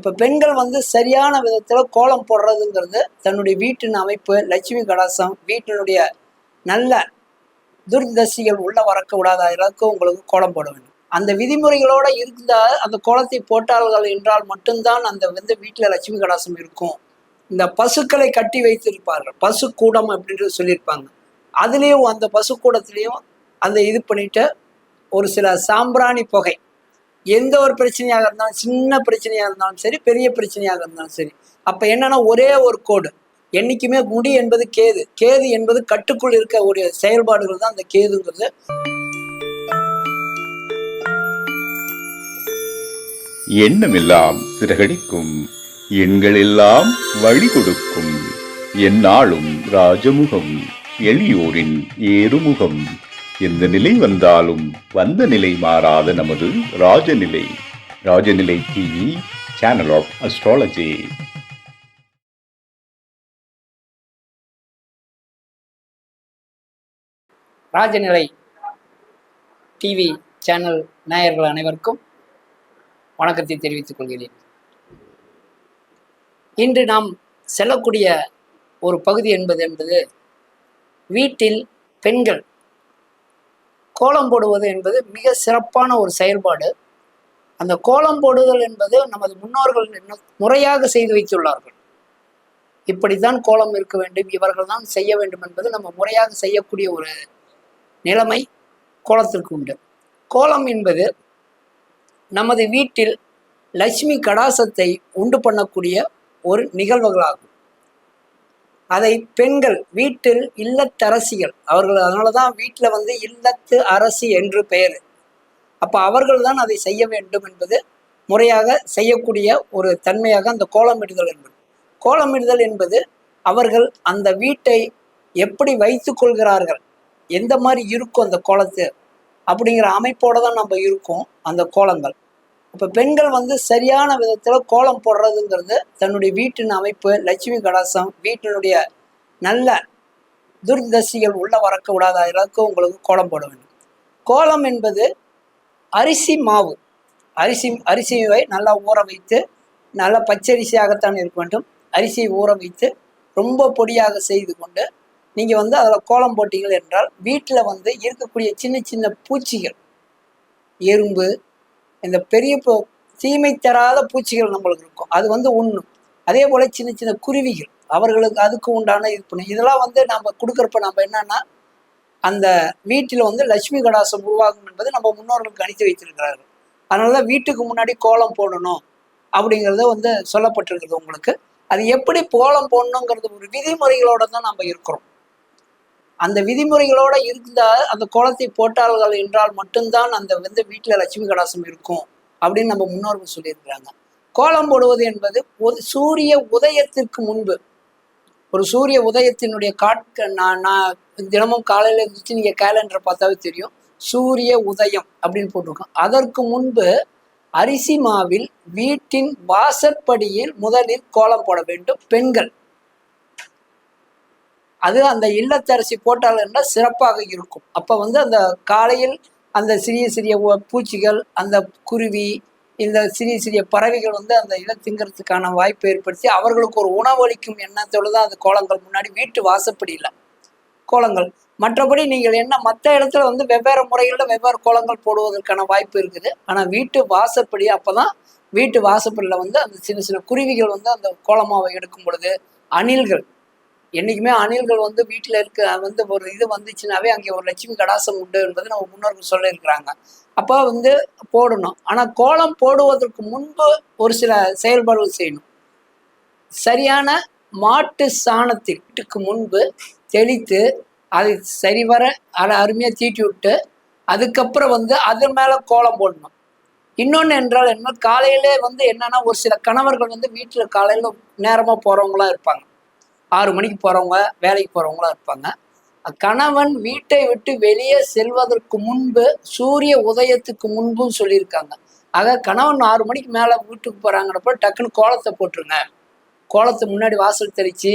அப்போ பெண்கள் வந்து சரியான விதத்தில் கோலம் போடுறதுங்கிறது தன்னுடைய வீட்டின் அமைப்பு லட்சுமி கடாசம் வீட்டினுடைய நல்ல துர்தசிகள் உள்ள வரக்கூடாத அளவுக்கு உங்களுக்கு கோலம் போட வேண்டும். அந்த விதிமுறைகளோட இருந்தால் அந்த கோலத்தை போட்டார்கள் என்றால் மட்டும்தான் அந்த வந்து வீட்டில் லட்சுமி கடாசம் இருக்கும். இந்த பசுக்களை கட்டி வைத்திருப்பார்கள். பசு கூடம் அப்படின்ட்டு சொல்லியிருப்பாங்க. அதுலேயும் அந்த பசு கூடத்துலேயும் அந்த இது பண்ணிட்டு ஒரு சில சாம்பிராணி புகை எந்த ஒரு பிரச்சனையாக இருந்தாலும் சின்ன பிரச்சனையாக இருந்தாலும் சரி பெரிய பிரச்சனையாக இருந்தாலும் சரி. அப்போ என்னன்னா ஒரே ஒரு கோடு. என்னைக்குமே முடி என்பது கேது. கேது என்பது கட்டுக்குள் இருக்க ஒரு செயல்பாடுகள் தான் அந்த கேதுங்கிறது. எண்ணமெல்லாம் சிறகடிக்கும் எண்களெல்லாம் வழி கொடுக்கும். எந்நாளும் ராஜமுகம். எளியோரின் ஏறுமுகம். எந்த நிலை வந்தாலும் வந்த நிலை மாறாத நமது Rajanilai. Rajanilai TV channel of astrology Rajanilai TV channel நேயர்கள் அனைவருக்கும் வணக்கத்தை தெரிவித்துக் கொள்கிறேன். இன்று நாம் செல்லக்கூடிய ஒரு பகுதி என்பது என்பது வீட்டில் பெண்கள் கோலம் போடுவது என்பது மிக சிறப்பான ஒரு செயல்பாடு. அந்த கோலம் போடுதல் என்பது நமது முன்னோர்கள் முறையாக செய்து வைத்துள்ளார்கள். இப்படித்தான் கோலம் இருக்க வேண்டும் இவர்கள் தான் செய்ய வேண்டும் என்பது நம்ம முறையாக செய்யக்கூடிய ஒரு நிலைமை கோலத்திற்கு உண்டு. கோலம் என்பது நமது வீட்டில் லட்சுமி கடாசத்தை உண்டு பண்ணக்கூடிய ஒரு நிகழ்வுகளாகும். அதை பெண்கள் வீட்டில் இல்லத்தரசிகள். அவர்கள் அதனால தான் வீட்டில் வந்து இல்லத்து அரசி என்று பெயர். அப்போ அவர்கள் தான் அதை செய்ய வேண்டும் என்பது முறையாக செய்யக்கூடிய ஒரு தன்மையாக அந்த கோலமிடுதல் என்பது. கோலமிடுதல் என்பது அவர்கள் அந்த வீட்டை எப்படி வைத்து கொள்கிறார்கள் எந்த மாதிரி இருக்கும் அந்த கோலத்து அப்படிங்கிற அமைப்போடு தான் நம்ம இருக்கோம் அந்த கோலங்கள். இப்போ பெண்கள் வந்து சரியான விதத்தில் கோலம் போடுறதுங்கிறது தன்னுடைய வீட்டின் அமைப்பு லட்சுமி கடாசம் வீட்டினுடைய நல்ல துர்தசிகள் உள்ள வரக்கூடாத அளவுக்கு உங்களுக்கு கோலம் போட வேண்டும். கோலம் என்பது அரிசி மாவு. அரிசி அரிசியை நல்லா ஊற வைத்து நல்ல பச்சரிசியாகத்தான் இருக்க வேண்டும். அரிசியை ஊற வைத்து ரொம்ப பொடியாக செய்து கொண்டு நீங்கள் வந்து அதில் கோலம் போட்டீங்கள் என்றால் வீட்டில் வந்து இருக்கக்கூடிய சின்ன சின்ன பூச்சிகள் எறும்பு இந்த பெரிய பூ- தீமை தராத பூச்சிகள் நம்மளுக்கு இருக்கும். அது வந்து உண்ணும் அதே போல் சின்ன சின்ன குருவிகள் அவர்களுக்கு அதுக்கு உண்டான இது பண்ணும் இதெல்லாம் வந்து நம்ம கொடுக்குறப்ப நம்ம என்னன்னா அந்த வீட்டில் வந்து லட்சுமி கடாசம் உருவாகும் என்பது நம்ம முன்னோர்களுக்கு கணித்து வைத்திருக்கிறார்கள். அதனால தான் வீட்டுக்கு முன்னாடி கோலம் போடணும் அப்படிங்கிறது வந்து சொல்லப்பட்டிருக்கிறது உங்களுக்கு. அது எப்படி கோலம் போடணுங்கிறது ஒரு விதிமுறைகளோட தான் நம்ம இருக்கிறோம். அந்த விதிமுறைகளோட இருந்தால் அந்த கோலத்தை போட்டார்கள் என்றால் மட்டும்தான் அந்த வந்து வீட்டில் லட்சுமி கடாசம் இருக்கும் அப்படின்னு நம்ம முன்னோர்கள் சொல்லியிருக்கிறாங்க. கோலம் போடுவது என்பது ஒரு சூரிய உதயத்திற்கு முன்பு. ஒரு சூரிய உதயத்தினுடைய காட்க நான் நான் தினமும் காலையில் இருந்துச்சு நீங்கள் கேலண்டரை பார்த்தாவே தெரியும். சூரிய உதயம் அப்படின்னு போட்டிருக்கோம். அதற்கு முன்பு அரிசி மாவில் வீட்டின் வாசற்படியில் முதலில் கோலம் போட வேண்டும். பெண்கள். அது அந்த இல்லத்தரசி போட்டால் என்றால் சிறப்பாக இருக்கும். அப்போ வந்து அந்த காலையில் அந்த சிறிய சிறிய பூச்சிகள் அந்த குருவி இந்த சிறிய சிறிய பறவைகள் வந்து அந்த இடம் திங்கிறதுக்கான வாய்ப்பை ஏற்படுத்தி அவர்களுக்கு ஒரு உணவளிக்கும் எண்ணத்தோடு தான் அந்த கோலங்கள் முன்னாடி வீட்டு வாசப்படியில் கோலங்கள். மற்றபடி நீங்கள் என்ன மற்ற இடத்துல வந்து வெவ்வேறு முறைகளில் வெவ்வேறு கோலங்கள் போடுவதற்கான வாய்ப்பு இருக்குது. ஆனால் வீட்டு வாசப்படி அப்போ தான் வீட்டு வாசப்படியில் வந்து அந்த சின்ன சின்ன குருவிகள் வந்து அந்த கோலமாவை எடுக்கும் பொழுது அணில்கள் என்றைக்குமே அணில்கள் வந்து வீட்டில் இருக்க வந்து ஒரு இது வந்துச்சுனாவே அங்கே ஒரு லட்சுமி கடாசம் உண்டு என்பது நம்ம முன்னோர்கள் சொல்லியிருக்கிறாங்க. அப்போ வந்து போடணும். ஆனால் கோலம் போடுவதற்கு முன்பு ஒரு சில செயல்பாடுகள் செய்யணும். சரியான மாட்டு சாணத்திற்கு முன்பு தெளித்து அதை சரிவர அதை அருமையாக தீட்டி விட்டு அதுக்கப்புறம் வந்து அதன் மேலே கோலம் போடணும். இன்னொன்று என்றால் என்ன காலையிலே வந்து என்னன்னா ஒரு சில கணவர்கள் வந்து வீட்டில் காலையில் நேரமாக போகிறவங்களாம் இருப்பாங்க. ஆறு மணிக்கு போகிறவங்க வேலைக்கு போகிறவங்களா இருப்பாங்க. கணவன் வீட்டை விட்டு வெளியே செல்வதற்கு முன்பு சூரிய உதயத்துக்கு முன்பும் சொல்லியிருக்காங்க. ஆக கணவன் ஆறு மணிக்கு மேலே வீட்டுக்கு போகிறாங்கிறப்ப டக்குன்னு கோலத்தை போட்டுருங்க. கோலத்தை முன்னாடி வாசல் தெளித்து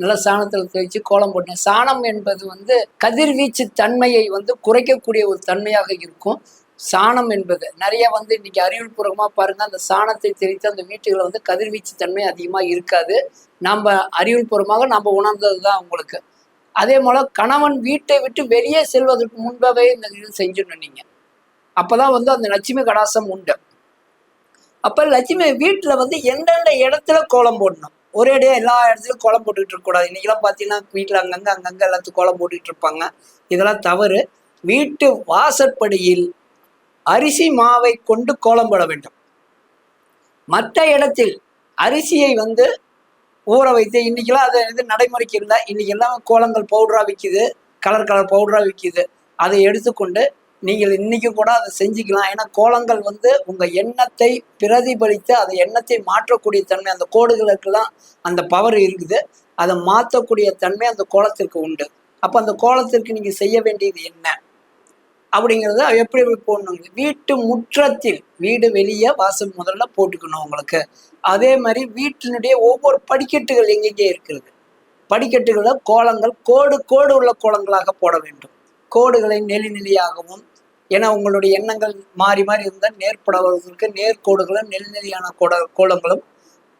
நல்லா சாணத்தில் தெளித்து கோலம் போட்டுங்க. சாணம் என்பது வந்து கதிர்வீச்சு தன்மையை வந்து குறைக்கக்கூடிய ஒரு தன்மையாக இருக்கும். சாணம் என்பது. நிறைய வந்து இன்னைக்கு அறிவியல் பூர்வமாக பாருங்க அந்த சாணத்தை தெரித்து அந்த வீட்டுகளை வந்து கதிர்வீச்சு தன்மை அதிகமாக இருக்காது. நம்ம அறிவியல் பூர்வமாக நம்ம உணர்ந்தது தான் உங்களுக்கு. அதே போல கணவன் வீட்டை விட்டு வெளியே செல்வதற்கு முன்பவே இந்த இது செஞ்சிடணும் நீங்க. அப்பதான் வந்து அந்த லட்சுமி கடாசம் உண்டு. அப்ப லட்சுமி வீட்டில் வந்து எந்தெந்த இடத்துல கோலம் போடணும்? ஒரேடியா எல்லா இடத்துலையும் கோலம் போட்டுக்கிட்டு இருக்கக்கூடாது இன்னைக்கெல்லாம் பார்த்தீங்கன்னா வீட்டில் அங்கங்கே அங்கங்கே எல்லாத்துக்கும் கோலம் போட்டுக்கிட்டு இருப்பாங்க. இதெல்லாம் தவறு. வீட்டு வாசற்படியில் அரிசி மாவை கொண்டு கோலம் போட வேண்டும். மற்ற இடத்தில் அரிசியை வந்து ஊற வைத்து இன்னைக்கெல்லாம் அது இது நடைமுறைக்கு இல்லை இன்னைக்கு எல்லாம் கோலங்கள் பவுடரா விற்கிது கலர் கலர் பவுடரா விற்கிது அதை எடுத்துக்கொண்டு நீங்கள் இன்னைக்கு கூட அதை செஞ்சுக்கலாம். ஏன்னா கோலங்கள் வந்து உங்கள் எண்ணத்தை பிரதிபலித்து அந்த எண்ணத்தை மாற்றக்கூடிய தன்மை அந்த கோடுகளுக்கெல்லாம் அந்த பவர் இருக்குது. அதை மாற்றக்கூடிய தன்மை அந்த கோலத்திற்கு உண்டு. அப்போ அந்த கோலத்திற்கு நீங்கள் செய்ய வேண்டியது என்ன? அப்படிங்கிறத எப்படி எப்படி போடணுங்க வீட்டு முற்றத்தில் வீடு வெளியே வாசல் முதல்ல போட்டுக்கணும் உங்களுக்கு. அதே மாதிரி வீட்டினுடைய ஒவ்வொரு படிக்கட்டுகள் எங்கெங்கே இருக்கிறது? படிக்கட்டுகளில் கோலங்கள் கோடு கோடு உள்ள கோலங்களாக போட வேண்டும். கோடுகளை நெலிநெலியாகவும் ஏன்னா உங்களுடைய எண்ணங்கள் மாறி மாறி இருந்தால் நேர்படவர்களுக்கு நேர்கோடுகளும் நெல் கோட கோலங்களும்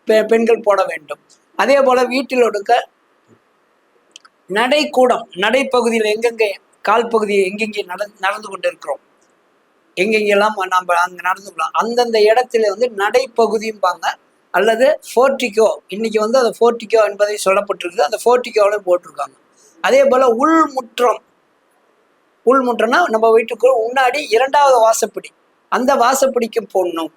பெ- பெண்கள் போட வேண்டும். அதே போல் வீட்டில் ஒடுக்க நடைக்கூடம் நடைப்பகுதியில் எங்கெங்கே கால் பகுதியை எங்கெங்கே நட நடந்து கொண்டு இருக்கிறோம் எங்கெங்கெல்லாம் நம்ம அங்கே நடந்துக்கலாம் அந்தந்த இடத்துல வந்து நடைப்பகுதியும்பாங்க. அல்லது ஃபோர்டிகோ இன்னைக்கு வந்து அந்த ஃபோர்டிகோ என்பதை சொல்லப்பட்டிருக்குது. அந்த ஃபோர்டிகோவில் போட்டிருக்காங்க. அதே போல் உள்முற்றம். உள்முற்றம்னா நம்ம வீட்டுக்கு முன்னாடி இரண்டாவது வாசப்படி. அந்த வாசப்படிக்கு போடணும்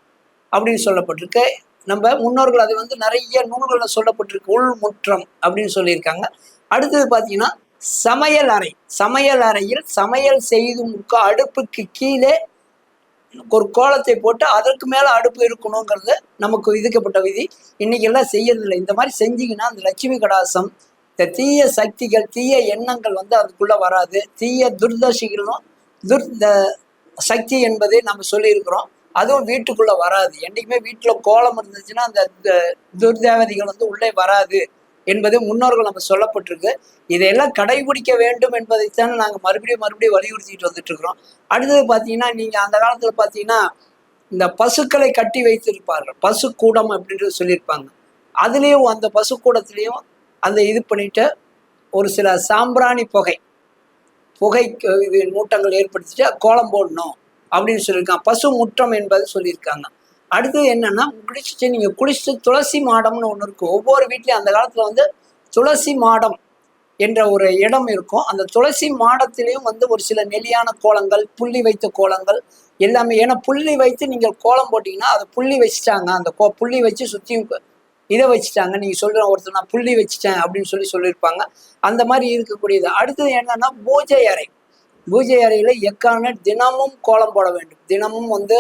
அப்படின்னு சொல்லப்பட்டிருக்கு. நம்ம முன்னோர்கள் அது வந்து நிறைய நூல்களில் சொல்லப்பட்டிருக்கு. உள்முற்றம் அப்படின்னு சொல்லியிருக்காங்க. அடுத்தது பார்த்தீங்கன்னா சமையல் அறை. சமையல் அறையில் சமையல் செய்து முக்க அடுப்புக்கு கீழே ஒரு கோலத்தை போட்டு அதற்கு மேலே அடுப்பு இருக்கணுங்கிறது நமக்கு விதிக்கப்பட்ட விதி. இன்னைக்கெல்லாம் செய்யறதில்லை. இந்த மாதிரி செஞ்சீங்கன்னா அந்த லட்சுமி கடாசம் இந்த தீய சக்திகள் தீய எண்ணங்கள் வந்து அதுக்குள்ளே வராது. தீய துர்தர்சிகளும் துர் சக்தி என்பதை நம்ம சொல்லியிருக்கிறோம். அதுவும் வீட்டுக்குள்ளே வராது. என்றைக்குமே வீட்டில் கோலம் இருந்துச்சுன்னா அந்த துர்தேவதைகள் வந்து உள்ளே வராது. என்பது முன்னோர்கள் நம்ம சொல்லப்பட்டிருக்கு. இதையெல்லாம் கடைபிடிக்க வேண்டும் என்பதைத்தான் நாங்கள் மறுபடியும் மறுபடியும் வலியுறுத்திட்டு வந்துட்டு இருக்கிறோம். அடுத்தது பார்த்தீங்கன்னா நீங்கள் அந்த காலத்தில் பார்த்தீங்கன்னா இந்த பசுக்களை கட்டி வைத்திருப்பார்கள். பசு கூடம் அப்படின்ட்டு சொல்லியிருப்பாங்க. அதுலேயும் அந்த பசு கூடத்துலேயும் அந்த இது பண்ணிட்டு ஒரு சில சாம்பிராணி புகை புகை இது மூட்டங்கள் ஏற்படுத்திட்டு கோலம் போடணும் அப்படின்னு சொல்லியிருக்காங்க. பசு முற்றம் என்பது சொல்லியிருக்காங்க. அடுத்தது என்னன்னா குடிச்சிட்டு நீங்க குளிச்சுட்டு துளசி மாடம்னு ஒன்று இருக்கும் ஒவ்வொரு வீட்லயும் அந்த காலத்துல வந்து துளசி மாடம் என்ற ஒரு இடம் இருக்கும். அந்த துளசி மாடத்திலையும் வந்து ஒரு சில நெலியான கோலங்கள் புள்ளி வைத்த கோலங்கள் எல்லாமே. ஏன்னா புள்ளி வைத்து நீங்கள் கோலம் போட்டீங்கன்னா அதை புள்ளி வச்சுட்டாங்க. அந்த கோ புள்ளி வச்சு சுற்றியும் இதை வச்சுட்டாங்க. நீங்க சொல்ற ஒருத்தர் நான் புள்ளி வச்சுட்டேன் அப்படின்னு சொல்லி சொல்லியிருப்பாங்க. அந்த மாதிரி இருக்கக்கூடியது. அடுத்தது என்னன்னா பூஜை அறை. பூஜை அறையில எக்கான தினமும் கோலம் போட வேண்டும். தினமும் வந்து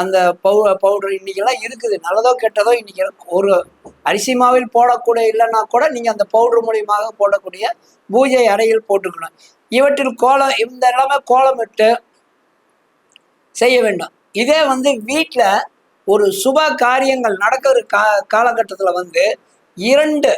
அந்த பவு பவுடர் இன்னைக்கெல்லாம் இருக்குது. நல்லதோ கெட்டதோ இன்னைக்கு ஒரு அரிசி மாவில் போடக்கூடிய இல்லைன்னா கூட நீங்க அந்த பவுடர் மூலியமாக போடக்கூடிய பூஜை அறையில் போட்டுக்கணும். இவற்றில் கோலம் இந்த எல்லாமே கோலமிட்டு செய்ய வேண்டும். இதே வந்து வீட்டில் ஒரு சுப காரியங்கள் நடக்கிற கா காலகட்டத்தில் வந்து இரண்டு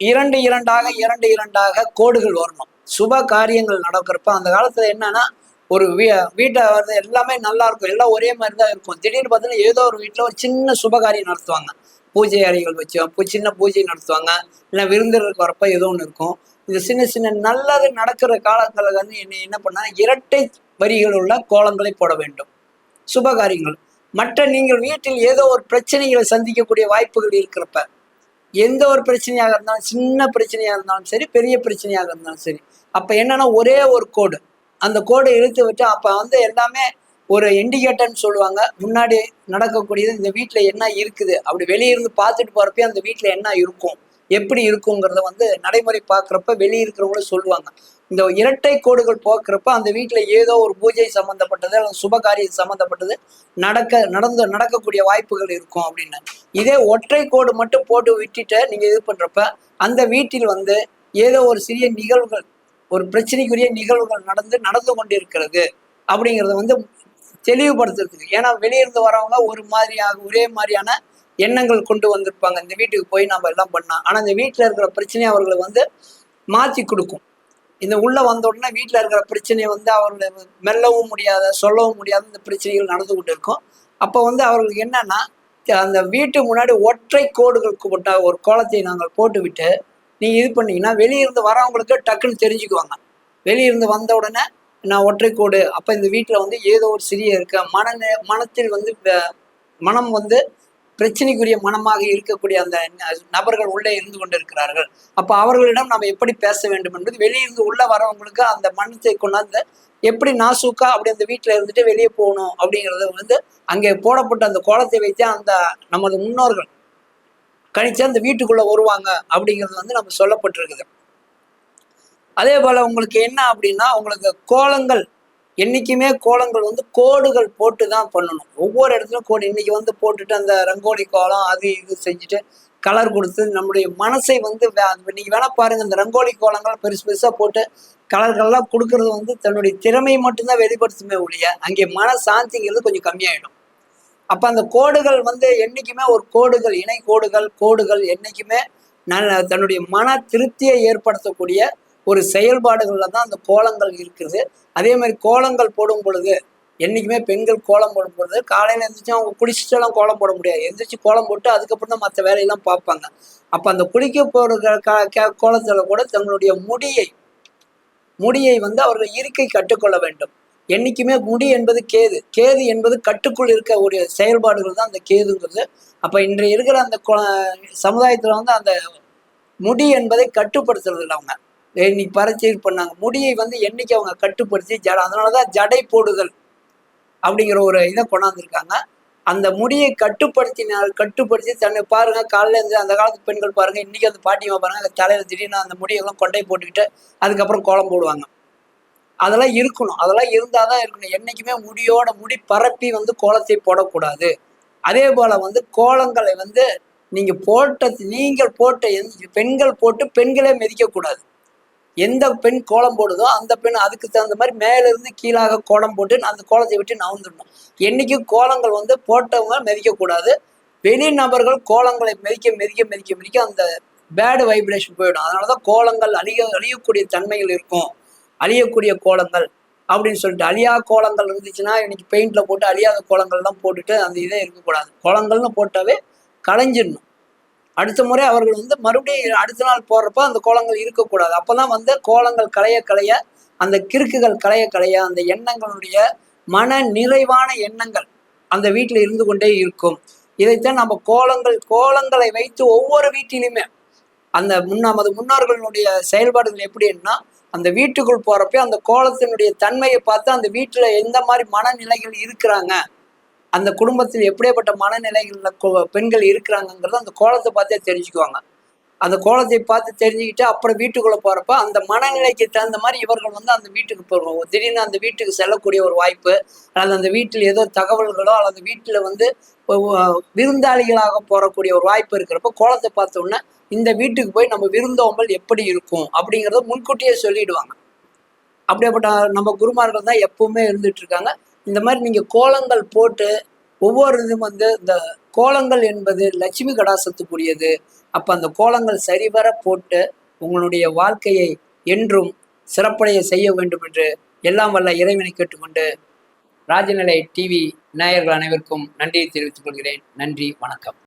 இரண்டு இரண்டாக இரண்டு இரண்டாக கோடுகள் வரணும். சுப காரியங்கள் நடக்கிறப்ப அந்த காலத்தில் என்னன்னா ஒரு வீ வீட்டை வந்து எல்லாமே நல்லா இருக்கும் எல்லாம் ஒரே மாதிரி தான் இருக்கும். திடீர்னு பார்த்தீங்கன்னா ஏதோ ஒரு வீட்டில் ஒரு சின்ன சுபகாரியம் நடத்துவாங்க. பூஜை அறைகள் வச்சு அப்போ சின்ன பூஜை நடத்துவாங்க. இல்லை விருந்தினருக்கு வரப்ப ஏதோ ஒன்று இருக்கும். இந்த சின்ன சின்ன நல்லது நடக்கிற காலங்களில் வந்து என்ன என்ன பண்ணா இரட்டை வரிகள் உள்ள கோலங்களை போட வேண்டும். சுபகாரியங்கள். மற்ற நீங்கள் வீட்டில் ஏதோ ஒரு பிரச்சனைகளை சந்திக்கக்கூடிய வாய்ப்புகள் இருக்கிறப்ப எந்த ஒரு பிரச்சனையாக இருந்தாலும் சின்ன பிரச்சனையாக இருந்தாலும் சரி பெரிய பிரச்சனையாக இருந்தாலும் சரி அப்போ என்னன்னா ஒரே ஒரு கோடு. அந்த கோடை இழுத்து விட்டு அப்போ வந்து எல்லாமே ஒரு இண்டிகேட்டர்னு சொல்லுவாங்க. முன்னாடி நடக்கக்கூடியது இந்த வீட்டில் என்ன இருக்குது? அப்படி வெளியே இருந்து பார்த்துட்டு போகிறப்பே அந்த வீட்டில் என்ன இருக்கும்? எப்படி இருக்குங்கிறத வந்து நடைமுறை பார்க்குறப்ப வெளியே இருக்கிறவங்களும் சொல்லுவாங்க. இந்த இரட்டை கோடுகள் போக்குறப்ப அந்த வீட்டில் ஏதோ ஒரு பூஜை சம்மந்தப்பட்டது அல்லது சுப காரியம் சம்மந்தப்பட்டது நடக்க நடந்து நடக்கக்கூடிய வாய்ப்புகள் இருக்கும் அப்படின்னு. இதே ஒற்றை கோடு மட்டும் போட்டு விட்டுட்டு நீங்கள் இது பண்ணுறப்ப அந்த வீட்டில் வந்து ஏதோ ஒரு சிறிய நிகழ்வுகள் ஒரு பிரச்சனைக்குரிய நிகழ்வுகள் நடந்து நடந்து கொண்டிருக்கிறது அப்படிங்கிறத வந்து தெளிவுபடுத்துறதுக்கு. ஏன்னா வெளியிருந்து வரவங்க ஒரு மாதிரியாக ஒரே மாதிரியான எண்ணங்கள் கொண்டு வந்திருப்பாங்க. இந்த வீட்டுக்கு போய் நம்ம எல்லாம் பண்ணலாம் ஆனால் இந்த வீட்டில் இருக்கிற பிரச்சனையை அவர்களை வந்து மாற்றி கொடுக்கும். இந்த உள்ள வந்த உடனே வீட்டில் இருக்கிற பிரச்சனையை வந்து அவர்களை மெல்லவும் முடியாத சொல்லவும் முடியாத இந்த பிரச்சனைகள் நடந்து கொண்டு இருக்கும். அப்போ வந்து அவர்களுக்கு என்னன்னா அந்த வீட்டு முன்னாடி ஒற்றை கோடுகளுக்கு போட்ட ஒரு கோலத்தை நாங்கள் போட்டுவிட்டு நீங்கள் இது பண்ணீங்கன்னா வெளியிருந்து வரவங்களுக்கு டக்குன்னு தெரிஞ்சுக்குவாங்க. வெளியிருந்து வந்த உடனே நான் ஒற்றை கோடு. அப்போ இந்த வீட்டில் வந்து ஏதோ ஒரு சிறிய இருக்க மன மனத்தில் வந்து மனம் வந்து பிரச்சனைக்குரிய மனமாக இருக்கக்கூடிய அந்த ந- நபர்கள் உள்ளே இருந்து கொண்டிருக்கிறார்கள். அப்போ அவர்களிடம் நம்ம எப்படி பேச வேண்டும் என்பது வெளியிருந்து உள்ளே வரவங்களுக்கு அந்த மனத்தை கொண்டாந்து எப்படி நாசூக்கா அப்படி அந்த வீட்டில் இருந்துட்டு வெளியே போகணும். அப்படிங்கிறத வந்து அங்கே போடப்பட்ட அந்த கோலத்தை வைத்து அந்த நமது முன்னோர்கள் கணிச்சு அந்த வீட்டுக்குள்ளே வருவாங்க அப்படிங்கிறது வந்து நம்ம சொல்லப்பட்டிருக்குது. அதே போல் உங்களுக்கு என்ன அப்படின்னா உங்களுக்கு கோலங்கள் என்றைக்குமே கோலங்கள் வந்து கோடுகள் போட்டு தான் பண்ணணும். ஒவ்வொரு இடத்துலையும் கோடு. இன்றைக்கி வந்து போட்டுட்டு அந்த ரங்கோலி கோலம் அது இது செஞ்சுட்டு கலர் கொடுத்து நம்முடைய மனசை வந்து வே- இன்னைக்கு வேணால் பாருங்கள் இந்த ரங்கோலி கோலங்கள் பெருசு பெருசாக போட்டு கலர்கள்லாம் கொடுக்கறது வந்து தன்னுடைய திறமையை மட்டும்தான் வெளிப்படுத்துமே ஒழிய அங்கே மன சாந்திங்கிறது கொஞ்சம் கம்மியாயிடும். அப்ப அந்த கோடுகள் வந்து என்னைக்குமே ஒரு கோடுகள் இணை கோடுகள் கோடுகள் என்னைக்குமே நல்ல தன்னுடைய மன திருப்தியை ஏற்படுத்தக்கூடிய ஒரு செயல்பாடுகளில் தான் அந்த கோலங்கள் இருக்குது. அதே மாதிரி கோலங்கள் போடும் பொழுது என்றைக்குமே பெண்கள் கோலம் போடும் பொழுது காலையில் எழுந்திரிச்சு அவங்க குளிச்சுட்டுலாம் கோலம் போட முடியாது. எந்திரிச்சு கோலம் போட்டு அதுக்கப்புறம் தான் மற்ற வேலையெல்லாம் பார்ப்பாங்க. அப்போ அந்த குளிக்க போகிற கோலத்தில் க- கூட தங்களுடைய முடியை முடியை வந்து அவர்கள் இருக்கை கற்றுக்கொள்ள வேண்டும். என்னைக்குமே முடி என்பது கேது. கேது என்பது கட்டுக்குள் இருக்க ஒரு செயல்பாடுகள் தான் அந்த கேதுங்கிறது. அப்ப இன்றைய இருக்கிற அந்த கொ- சமுதாயத்துல வந்து அந்த முடி என்பதை கட்டுப்படுத்துறது இல்லை அவங்க. இன்னைக்கு பரிச்சீல் பண்ணாங்க முடியை வந்து என்னைக்கு அவங்க கட்டுப்படுத்தி ஜட அதனாலதான் ஜடை போடுதல் அப்படிங்கிற ஒரு இதை கொண்டாந்துருக்காங்க. அந்த முடியை கட்டுப்படுத்தினால் கட்டுப்படுத்தி தன்னை பாருங்க காலையில இருந்து அந்த காலத்து பெண்கள் பாருங்க இன்னைக்கு அந்த பாட்டியமா பாருங்க அந்த தலையில திடீர்னு அந்த முடியெல்லாம் கொண்டை போட்டுக்கிட்டு அதுக்கப்புறம் கோலம் போடுவாங்க. அதெல்லாம் இருக்கணும். அதெல்லாம் இருந்தால் தான் இருக்கணும். என்றைக்குமே முடியோட முடி பரப்பி வந்து கோலத்தை போடக்கூடாது. அதே போல் வந்து கோலங்களை வந்து நீங்கள் போட்ட நீங்கள் போட்ட எந் பெண்கள் போட்டு பெண்களே மிதிக்கக்கூடாது. எந்த பெண் கோலம் போடுதோ அந்த பெண் அதுக்கு தகுந்த மாதிரி மேலேருந்து கீழாக கோலம் போட்டு அந்த கோலத்தை விட்டு நவுந்துடணும் என்றைக்கும் கோலங்கள் வந்து போட்டவங்க மெதிக்கக்கூடாது. வெளி நபர்கள் கோலங்களை மிதிக்க மிதிக்க மிதிக்க மிதிக்க அந்த பேடு வைப்ரேஷன் போயிடும். அதனாலதான் கோலங்கள் அழிய அழியக்கூடிய தன்மைகள் இருக்கும். அழியக்கூடிய கோலங்கள் அப்படின்னு சொல்லிட்டு அழியா கோலங்கள் இருந்துச்சுன்னா இன்னைக்கு பெயிண்ட்ல போட்டு அழியாத கோலங்கள்லாம் போட்டுட்டு அந்த இதே இருக்கக்கூடாது. கோலங்கள்னு போட்டாவே களைஞ்சிடணும். அடுத்த முறை அவர்கள் வந்து மறுபடியும் அடுத்த நாள் போடுறப்ப அந்த கோலங்கள் இருக்கக்கூடாது. அப்பதான் வந்து கோலங்கள் களைய களைய அந்த கிறுக்குகள் களைய களைய அந்த எண்ணங்களுடைய மன நிறைவான எண்ணங்கள் அந்த வீட்டில் இருந்து கொண்டே இருக்கும். இதைத்தான் நம்ம கோலங்கள் கோலங்களை வைத்து ஒவ்வொரு வீட்டிலுமே அந்த முன் நமது முன்னோர்களுடைய செயல்பாடுகள் எப்படின்னா அந்த வீட்டுக்குள் போறப்ப அந்த கோலத்தினுடைய தன்மையை பார்த்து அந்த வீட்டுல எந்த மாதிரி மனநிலைகள் இருக்கிறாங்க? அந்த குடும்பத்தில் எப்படியாப்பட்ட மனநிலைகள்ல பெண்கள் இருக்கிறாங்கங்கிறத அந்த கோலத்தை பார்த்தே தெரிஞ்சுக்குவாங்க. அந்த கோலத்தை பார்த்து தெரிஞ்சுக்கிட்டு அப்புறம் வீட்டுக்குள்ள போறப்ப அந்த மனநிலைக்கு தகுந்த மாதிரி இவர்கள் வந்து அந்த வீட்டுக்கு போடுவோம் திடீர்னு அந்த வீட்டுக்கு செல்லக்கூடிய ஒரு வாய்ப்பு அல்லது அந்த வீட்டில் ஏதோ தகவல்களோ அல்லது வீட்டில் வந்து விருந்தாளிகளாக போறக்கூடிய ஒரு வாய்ப்பு இருக்கிறப்ப கோலத்தை பார்த்த உடனே இந்த வீட்டுக்கு போய் நம்ம விருந்தோம்பல் எப்படி இருக்கும் அப்படிங்கிறத முன்கூட்டியே சொல்லிடுவாங்க. அப்படியேப்பட்ட நம்ம குருமார்கள் தான் எப்பவுமே இருந்துட்டு இருக்காங்க இந்த மாதிரி நீங்க கோலங்கள் போட்டு ஒவ்வொரு இதுவும் வந்து இந்த கோலங்கள் என்பது லட்சுமி கடாசத்துக்குரியது. அப்ப அந்த கோலங்கள் சரிவர போட்டு உங்களுடைய வாழ்க்கையை என்றும் சிறப்படைய செய்ய வேண்டும் என்று எல்லாம் வல்ல இறைவனை கேட்டுக்கொண்டு ராஜநிலை டிவி நேயர்கள் அனைவருக்கும் நன்றியை தெரிவித்துக் கொள்கிறேன். நன்றி வணக்கம்.